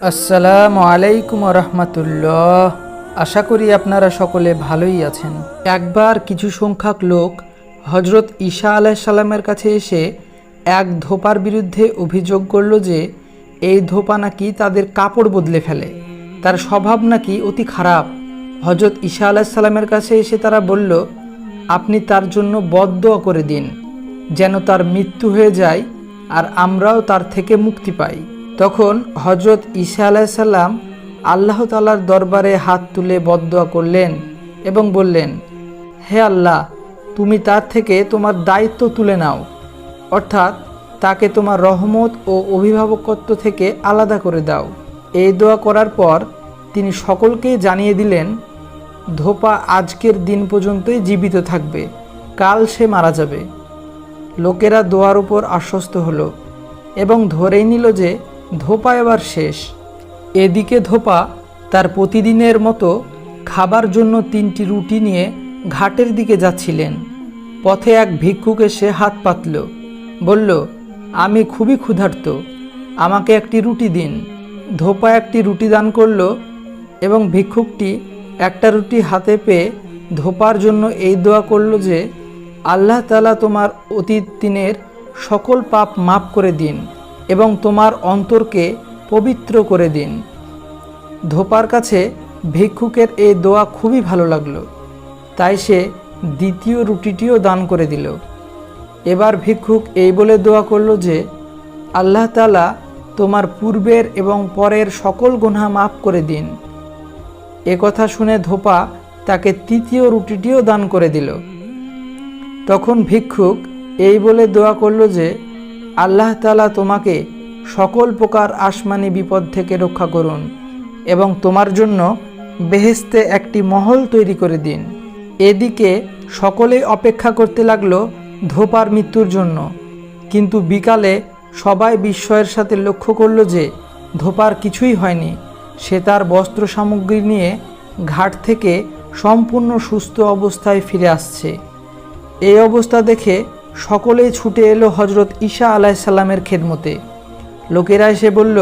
আসসালামু আলাইকুম রহমতুল্লাহ। আশা করি আপনারা সকলে ভালোই আছেন। একবার কিছু সংখ্যক লোক হজরত ঈশা আলাহ আলাইসাল্লামের কাছে এসে এক ধোপার বিরুদ্ধে অভিযোগ করল যে, এই ধোপা নাকি তাদের কাপড় বদলে ফেলে। তার স্বভাব নাকি অতি খারাপ। হজরত ঈশা আলাইসাল্লামের কাছে এসে তারা বলল, আপনি তার জন্য বদ্ধ করে দিন, যেন তার মৃত্যু হয়ে যায় আর আমরাও তার থেকে মুক্তি পাই। তখন হজরত ঈসা আলাইসাল্লাম আল্লাহ তালার দরবারে হাত তুলে বদদোয়া করলেন এবং বললেন, হে আল্লাহ, তুমি তার থেকে তোমার দায়িত্ব তুলে নাও। অর্থাৎ তাকে তোমার রহমত ও অভিভাবকত্ব থেকে আলাদা করে দাও। এই দোয়া করার পর তিনি সকলকে জানিয়ে দিলেন, ধোপা আজকের দিন পর্যন্তই জীবিত থাকবে, কাল সে মারা যাবে। লোকেরা দোয়ার উপর আশ্বস্ত হলো এবং ধরেই নিল যে ধোপা এবার শেষ। এদিকে ধোপা তার প্রতিদিনের মতো খাবার জন্য তিনটি রুটি নিয়ে ঘাটের দিকে যাচ্ছিলেন। পথে এক ভিক্ষুকে সে হাত পাতল, বলল, আমি খুবই ক্ষুধার্ত, আমাকে একটি রুটি দিন। ধোপা একটি রুটি দান করল এবং ভিক্ষুকটি একটা রুটি হাতে পেয়ে ধোপার জন্য এই দোয়া করল যে, আল্লাহ তালা তোমার অতীত দিনের সকল পাপ মাফ করে দিন। এবং তোমার অন্তরকে পবিত্র করে দিন। ধোপার কাছে ভিক্ষুকের এই দোয়া খুবই ভালো লাগল। তাই সে দ্বিতীয় রুটিটিও দান করে দিল। এবার ভিক্ষুক এই বলে দোয়া করল যে, আল্লাহ তালা তোমার পূর্বের এবং পরের সকল গুনাহ মাফ করে দিন। এ কথা শুনে ধোপা তাকে তৃতীয় রুটিটিও দান করে দিল। তখন ভিক্ষুক এই বলে দোয়া করল যে আল্লাহ তালা তোমাকে সকল প্রকার আসমানি বিপদ থেকে রক্ষা করুন এবং তোমার জন্য বেহেস্তে একটি মহল তৈরি করে দিন। এদিকে সকলেই অপেক্ষা করতে লাগল ধোপার মৃত্যুর জন্য। কিন্তু বিকালে সবাই বিস্ময়ের সাথে লক্ষ্য করল যে ধোপার কিছুই হয়নি। সে তার বস্ত্র সামগ্রী নিয়ে ঘাট থেকে সম্পূর্ণ সুস্থ অবস্থায় ফিরে আসছে। এই অবস্থা দেখে সকলেই ছুটে এলো হজরত ঈশা আলাইসাল্লামের খেদমতে। লোকেরা এসে বলল,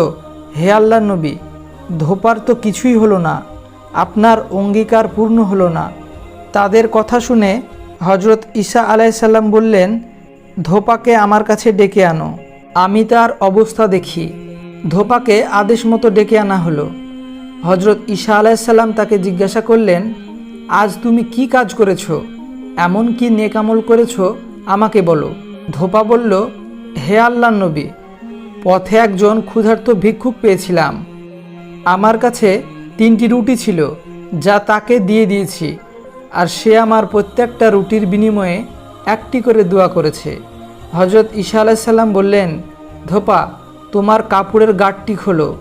হে আল্লাহ নবী, ধোপার তো কিছুই হলো না, আপনার অঙ্গীকার পূর্ণ হলো না। তাদের কথা শুনে হজরত ঈশা আলাইসাল্লাম বললেন, ধোপাকে আমার কাছে ডেকে আনো, আমি তার অবস্থা দেখি। ধোপাকে আদেশ মতো ডেকে আনা হলো। হজরত ঈশা আলাইসাল্লাম তাকে জিজ্ঞাসা করলেন, আজ তুমি কি কাজ করেছ? এমন কি নেকামল করেছ আমাকে বলো। ধোপা বলল, হে আল্লাহ নবী, পথে একজন ক্ষুধার্ত ভিক্ষুক পেয়েছিলাম। আমার কাছে তিনটি রুটি ছিল, যা তাকে দিয়ে দিয়েছি, আর সে আমার প্রত্যেকটা রুটির বিনিময়ে একটি করে দোয়া করেছে। হজরত ঈশা আলাইসাল্লাম বললেন, ধোপা, তোমার কাপড়ের গাঁটটি খোলো।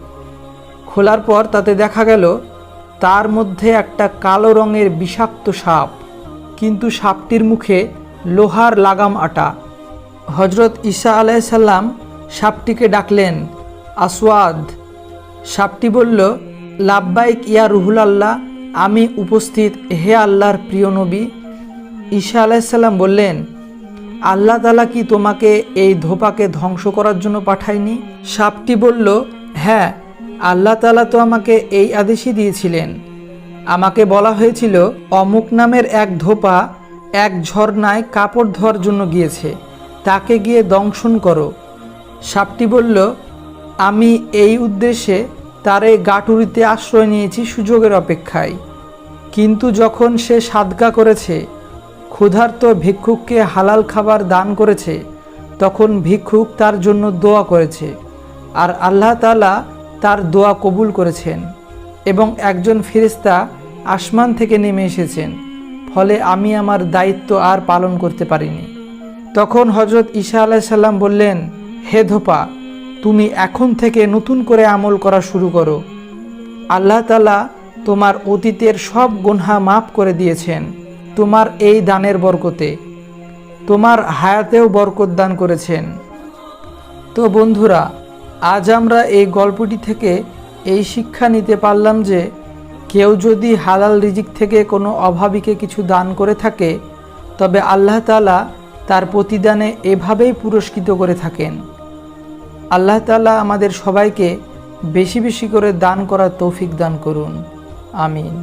খোলার পর তাতে দেখা গেল, তার মধ্যে একটা কালো রঙের বিষাক্ত সাপ। কিন্তু সাপটির মুখে লোহার লাগাম আটা। হজরত ঈসা আলাইসাল্লাম সাপটিকে ডাকলেন, আসওয়াদ। সাপটি বলল, লাব্বাইক ইয়া রুহুল আল্লাহ, আমি উপস্থিত, হে আল্লাহর প্রিয় নবী। ঈশা আলাইসাল্লাম বললেন, আল্লাহ তালা কি তোমাকে এই ধোপাকে ধ্বংস করার জন্য পাঠায়নি? সাপটি বলল হ্যাঁ আল্লাহ তালা তো আমাকে এই আদেশই দিয়েছিলেন। আমাকে বলা হয়েছিল, অমুক নামের এক ধোপা এক ঝর্ণায় কাপড় ধোয়ার জন্য গিয়েছে। তাকে গিয়ে দংশন করো। সাপটি বলল, আমি এই উদ্দেশ্যে তার গাটুরিতে আশ্রয় নিয়েছি সুযোগের অপেক্ষায়। কিন্তু যখন সে সাদগা করেছে, ক্ষুধার্ত ভিক্ষুককে হালাল খাবার দান করেছে, তখন ভিক্ষুক তার জন্য দোয়া করেছে আর আল্লাহ তালা তার দোয়া কবুল করেছেন এবং একজন ফেরেস্তা আসমান থেকে নেমে এসেছেন। ফলে আমি আমার দায়িত্ব আর পালন করতে পারিনি। তখন হজরত ঈশা আলাইসাল্লাম বললেন, হে ধোপা, তুমি এখন থেকে নতুন করে আমল করা শুরু করো। আল্লাহ তালা তোমার অতীতের সব গুনহা মাফ করে দিয়েছেন, তোমার এই দানের বরকতে। তোমার হায়াতেও বরকত দান করেছেন। তো বন্ধুরা, আজ আমরা এই গল্পটি থেকে এই শিক্ষা নিতে পারলাম যে কেউ যদি হালাল রিজিক থেকে কোনো অভাবীকে কিছু দান করে থাকে, তবে আল্লাহ তালা তার প্রতিদানে এভাবেই পুরস্কৃত করে থাকেন। আল্লাহ তালা আমাদের সবাইকে বেশি বেশি করে দান করার তৌফিক দান করুন। আমিন।